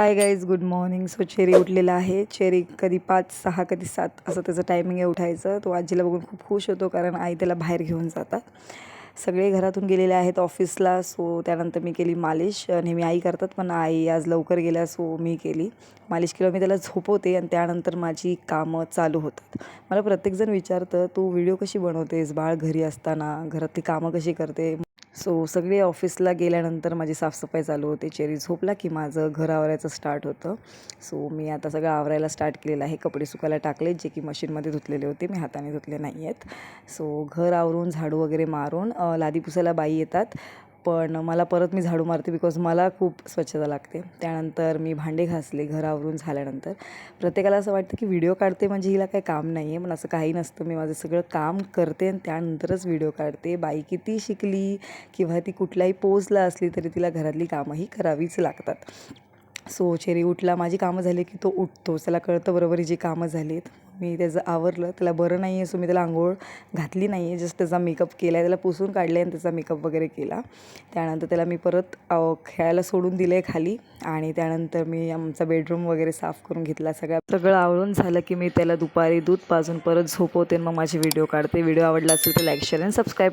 Hi guys good morning so Cherry उठलेला आहे. Cherry कधी पाच सहा कधी सात असं त्याचं टायमिंग आहे उठायचं. तो आजीला बघून खूप खुश होतो कारण आई त्याला बाहेर घेऊन जातात. सगळे घरातून गेलेले आहेत ऑफिसला सो त्यानंतर मी केली मालिश. नेहमी आई करतात पण आई आज लवकर गेल्या सो मी केली. मालिश केलं मी त्याला झोपवते आणि त्यानंतर माझी कामं चालू होतात. मला प्रत्येकजण विचारतं तू व्हिडिओ कशी बनवतेस? बाळ घरी असताना? घरातली कामं कशी करते? सो सगळे ऑफिसला गेल्यानंतर माझी साफसफाई चालू होते. चेरी झोपला की माझं घर आवरायचं स्टार्ट होतं. सो मी आता सगळं आवरायला स्टार्ट केलेलं आहे. कपडे सुकायला टाकले जे की मशीनमध्ये धुतलेले होते. मी हाताने धुतले नाही आहेत सो घर आवरून झाडू वगैरे मारून लादी पुसायला बाई येतात. पण मला परत मी झाडू मारते बिकॉज मला खूप स्वच्छता लागते. त्यानंतर मी भांडे घासले घर आवरून झाल्यानंतर. प्रत्येकाला असं वाटतं की व्हिडिओ काढते म्हणजे हिला काही काम नाही आहे पण असं काही नसतं. मी माझं सगळं काम करते आणि त्यानंतरच व्हिडिओ काढते. बाई किती शिकली किंवा ती कुठल्याही पोजला असली तरी तिला घरातली कामंही करावीच लागतात. सो चेरी उठला माझी कामं झाली की तो उठतो. त्याला कळतं बरोबर ही जी कामं झालीत. मी त्याचं आवरलं. त्याला बरं नाही आहे सो मी त्याला आंघोळ घातली नाही आहे जस्ट त्याचा मेकअप केला आहे त्याला पुसून काढले आणि त्याचा मेकअप वगैरे केला. त्यानंतर त्याला मी परत खेळायला सोडून दिलं आहे खाली. आणि त्यानंतर मी आमचा बेडरूम वगैरे साफ करून घेतला सगळं. सगळं आवरून झालं की मी त्याला दुपारी दूध पाजून परत झोपवते आणि मग माझे व्हिडिओ काढते. व्हिडिओ आवडला असेल तर लाईक शेअर आणि सबस्क्राईब